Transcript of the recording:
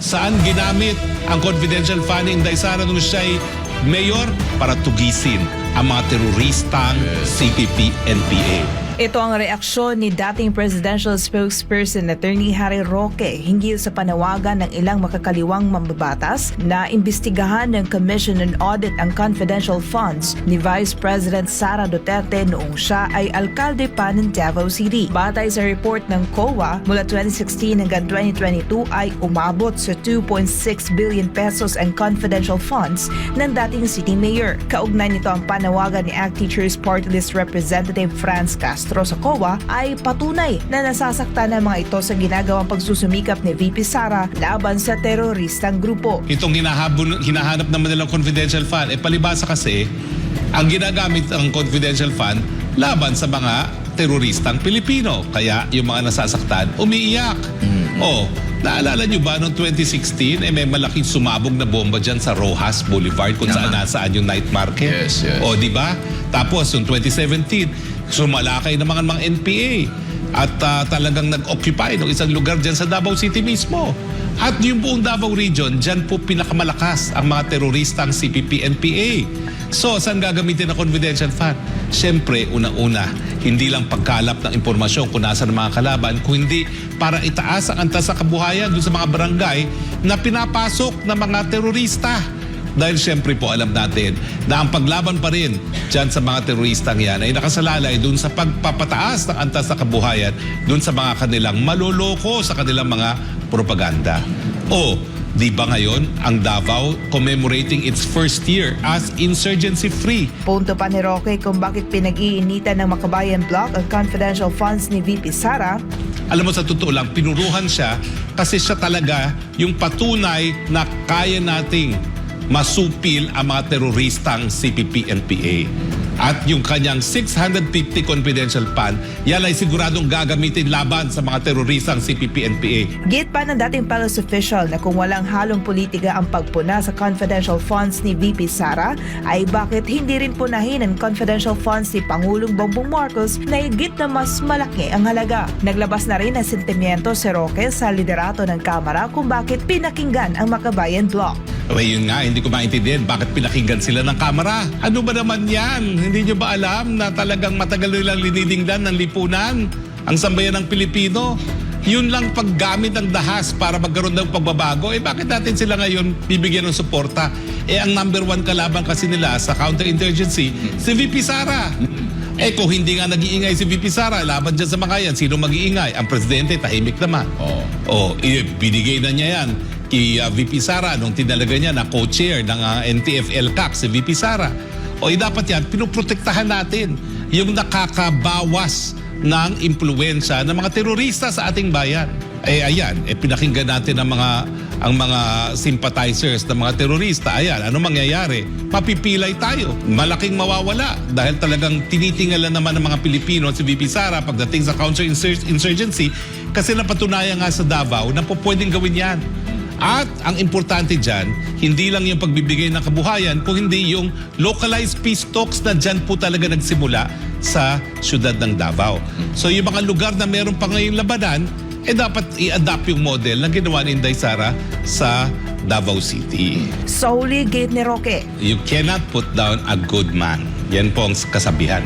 saan ginamit ang confidential funding dahil sana nung siya'y mayor para tugisin ang mga teroristang CPP-NPA. Ito ang reaksyon ni dating presidential spokesperson Attorney Harry Roque hinggil sa panawagan ng ilang makakaliwang mambabatas na imbestigahan ng Commission on Audit ang confidential funds ni Vice President Sara Duterte noong siya ay alkalde pa ng Davao City. Batay sa report ng COA, mula 2016 hanggang 2022 ay umabot sa 2.6 billion pesos ang confidential funds ng dating city mayor. Kaugnay nito ang panawagan ni ACT Teachers Party List Representative Franz Castro sa COA ay patunay na nasasaktan ng mga ito sa ginagawang pagsusumikap ni VP Sara laban sa teroristang grupo. Itong hinahabol, hinahanap naman nilang confidential fund, eh palibasa kasi, ang ginagamit ang confidential fund laban sa mga teroristang Pilipino. Kaya yung mga nasasaktan, umiiyak. Oh, naalala nyo ba noong 2016, eh may malaking sumabog na bomba dyan sa Rojas Boulevard kung saan nasaan yung night market? Yes, yes. O, di ba? Tapos, noong 2017, sumalakay ng mga, mga NPA at ah, talagang nag-occupy ng isang lugar dyan sa Davao City mismo. At yung buong Davao region, dyan po pinakamalakas ang mga teroristang CPP-NPA. So, saan gagamitin ang confidential fund? Siyempre, una-una, hindi lang pagkalap ng impormasyon kung nasa ng mga kalaban, kundi para itaas ang antas sa kabuhayan doon sa mga barangay na pinapasok ng mga terorista. Dahil siyempre po alam natin na ang paglaban pa rin dyan sa mga teroristang yan ay nakasalalay dun sa pagpapataas ng antas sa kabuhayan dun sa mga kanilang maloloko sa kanilang mga propaganda. O, di ba ngayon ang Davao commemorating its first year as insurgency-free? Punto pa ni Roque kung bakit pinag-iinitan ng Makabayan Block ang confidential funds ni VP Sara Alam mo sa totoo lang, pinuruhan siya kasi siya talaga yung patunay na kaya nating masupil ang mga teroristang CPP-NPA. At yung kanyang 650 confidential fund, yan ay siguradong gagamitin laban sa mga teroristang CPP-NPA. Git pa ng dating palace official na kung walang halong politika ang pagpuna sa confidential funds ni VP Sara, ay bakit hindi rin punahin ang confidential funds ni Pangulong Bongbong Marcos na higit na mas malaki ang halaga. Naglabas na rin ng sentimiento si Roque sa liderato ng Kamara kung bakit pinakinggan ang Makabayan Block. Ay, yun nga, hindi ko maintindihan bakit pinakinggan sila ng kamera. Ano ba naman yan? Hindi nyo ba alam na talagang matagal nilang linilingdan ng lipunan ang sambayan ng Pilipino? Yun lang paggamit ng dahas para magkaroon ng pagbabago. Eh bakit natin sila ngayon bibigyan ng suporta? Eh ang number one kalaban kasi nila sa counterinsurgency, si VP Sara. Eh kung hindi nga nag-iingay si VP Sara, laban dyan sa mga yan, sino mag-iingay? Ang presidente, tahimik naman. Oo. Oh, eh, binigay na niya yan kay uh, VP Sara nung tinalaga niya na co-chair ng uh, NTF-LCAC si VP Sara. O dapat yan, pinuprotektahan natin yung nakakabawas ng impluensya ng mga terorista sa ating bayan. Eh ayan, eh pinakinggan natin ang mga ang mga sympathizers ng mga terorista. Ayan, ano mangyayari? Mapipilay tayo. Malaking mawawala dahil talagang tinitingalan naman ng mga Pilipino si VP Sara pagdating sa counterinsurgency kasi napatunayan nga sa Davao na po pwedeng gawin yan. At ang importante dyan, hindi lang yung pagbibigay ng kabuhayan, kung hindi yung localized peace talks na dyan po talaga nagsimula sa syudad ng Davao. So yung mga lugar na meron pa ngayong labanan, eh dapat i-adapt yung model na ginawa ni Inday Sara sa Davao City. Solely gate ni Roque. You cannot put down a good man. Yan po ang kasabihan.